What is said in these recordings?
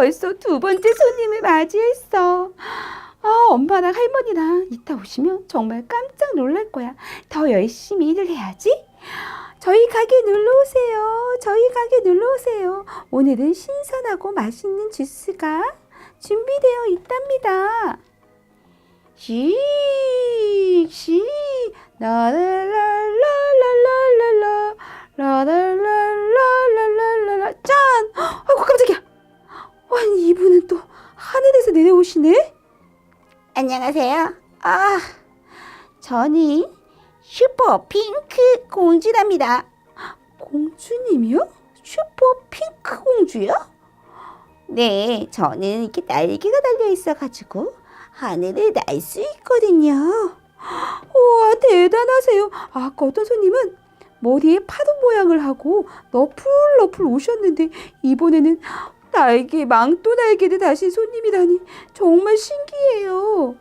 벌써 두 번째 손님을 맞이했어. 아, 엄마랑 할머니랑 이따 오시면 정말 깜짝 놀랄 거야. 더 열심히 일을 해야지. 저희 가게 놀러 오세요. 저희 가게 놀러 오세요. 오늘은 신선하고 맛있는 주스가 준비되어 있답니다. 씩, 씩, 라랄 이분은 또 하늘에서 내려오시네? 안녕하세요. 아, 저는 슈퍼 핑크 공주랍니다. 공주님이요? 슈퍼 핑크 공주요? 네, 저는 이렇게 날개가 달려 있어가지고 하늘을 날 수 있거든요. 우와, 대단하세요. 아까 어떤 손님은 머리에 파도 모양을 하고 너풀너풀 오셨는데 이번에는 날개, 망토 날개를 다신 손님이라니 정말 신기해요.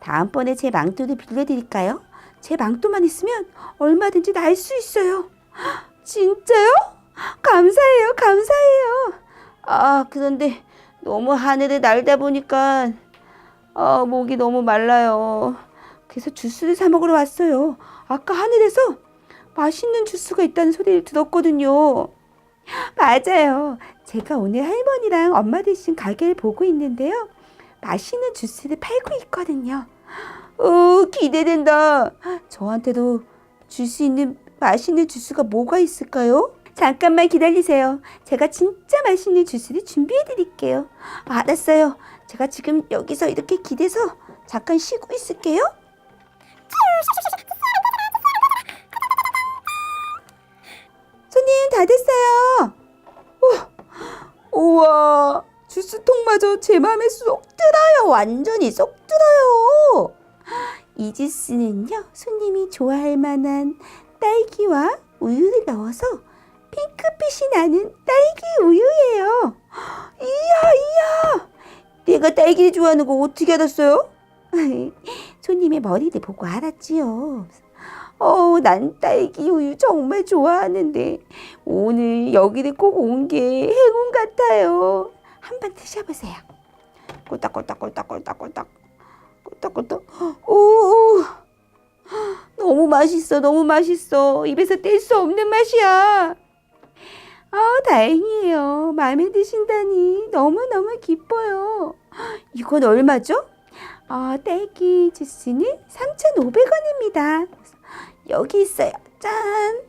다음번에 제 망토를 빌려드릴까요? 제 망토만 있으면 얼마든지 날 수 있어요. 진짜요? 감사해요, 감사해요. 아, 그런데 너무 하늘을 날다 보니까 아, 목이 너무 말라요. 그래서 주스를 사 먹으러 왔어요. 아까 하늘에서 맛있는 주스가 있다는 소리를 들었거든요. 맞아요. 제가 오늘 할머니랑 엄마 대신 가게를 보고 있는데요. 맛있는 주스를 팔고 있거든요. 오, 기대된다. 저한테도 줄 수 있는 맛있는 주스가 뭐가 있을까요? 잠깐만 기다리세요. 제가 진짜 맛있는 주스를 준비해 드릴게요. 알았어요. 제가 지금 여기서 이렇게 기대서 잠깐 쉬고 있을게요. 손님 다 됐어요. 우와, 주스통마저 제 맘에 쏙 들어요. 완전히 쏙 들어요. 이 주스는요, 손님이 좋아할 만한 딸기와 우유를 넣어서 핑크빛이 나는 딸기 우유예요. 이야, 이야. 내가 딸기를 좋아하는 거 어떻게 알았어요? 손님의 머리를 보고 알았지요. 어, 난 딸기 우유 정말 좋아하는데 오늘 여기를 꼭 온 게 행운 같아요. 한번 드셔보세요. 꼴딱꼴딱꼴딱꼴딱꼴딱 꼴딱꼴딱. 오, 너무 맛있어, 너무 맛있어. 입에서 뗄 수 없는 맛이야. 아, 다행이에요. 마음에 드신다니 너무너무 기뻐요. 이건 얼마죠? 아, 딸기 주스는 3,500원입니다. 여기 있어요. 짠!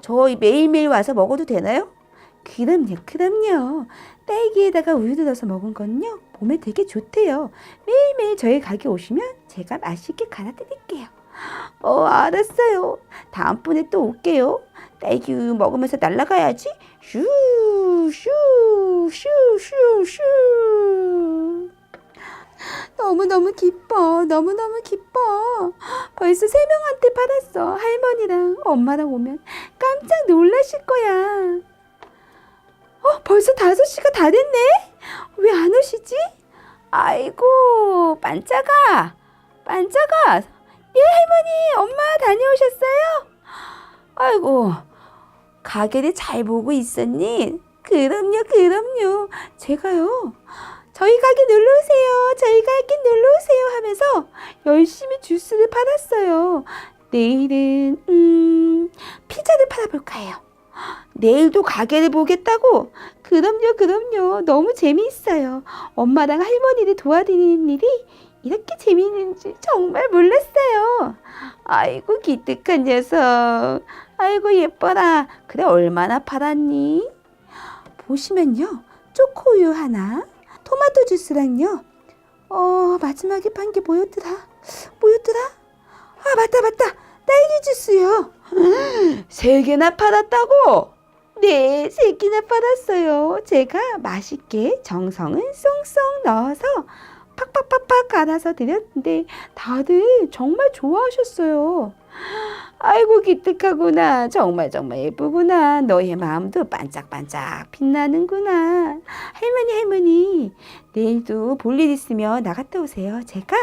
저 매일매일 와서 먹어도 되나요? 그럼요, 그럼요. 딸기에다가 우유를 넣어서 먹은 건요, 몸에 되게 좋대요. 매일매일 저희 가게 오시면 제가 맛있게 갈아드릴게요. 어, 알았어요. 다음번에 또 올게요. 딸기 우유 먹으면서 날아가야지. 슈, 슈, 슈, 슈, 슈. 너무너무 기뻐. 너무너무 기뻐. 벌써 세 명한테 팔았어. 할머니랑 엄마랑 오면 깜짝 놀라실 거야. 어, 벌써 다섯 시가 다 됐네? 왜 안 오시지? 아이고, 반짝아. 반짝아. 예, 할머니, 엄마 다녀오셨어요? 아이고, 가게를 잘 보고 있었니? 그럼요, 그럼요. 제가요, 저희 가게 놀러 오세요. 저희 가게 놀러 오세요 하면서 열심히 주스를 팔았어요. 내일은 음 피자를 팔아볼까 해요. 내일도 가게를 보겠다고? 그럼요, 그럼요. 너무 재미있어요. 엄마랑 할머니를 도와드리는 일이 이렇게 재미있는지 정말 몰랐어요. 아이고, 기특한 녀석. 아이고, 예뻐라. 그래, 얼마나 팔았니? 보시면요. 초코우유 하나, 토마토 주스랑요. 어, 마지막에 판 게 뭐였더라? 뭐였더라? 아, 맞다, 맞다. 딸기 주스요. 세 개나 팔았다고? 네, 세 개나 팔았어요. 제가 맛있게 정성을 쏙쏙 넣어서 팍팍팍팍 갈아서 드렸는데 다들 정말 좋아하셨어요. 아이고 기특하구나. 정말 정말 예쁘구나. 너의 마음도 반짝반짝 빛나는구나. 할머니 할머니 내일도 볼 일 있으면 나갔다 오세요. 제가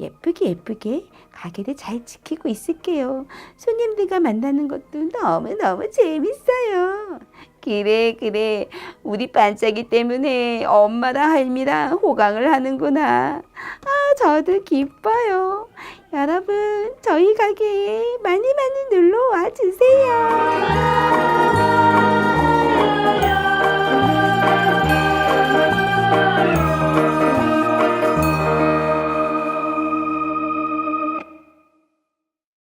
예쁘게 예쁘게 가게를 잘 지키고 있을게요. 손님들과 만나는 것도 너무너무 재밌어요. 그래 그래 우리 반짝이 때문에 엄마랑 할미랑 호강을 하는구나. 아 저도 기뻐요. 여러분 저희 가게에 많이 많이 놀러 와 주세요.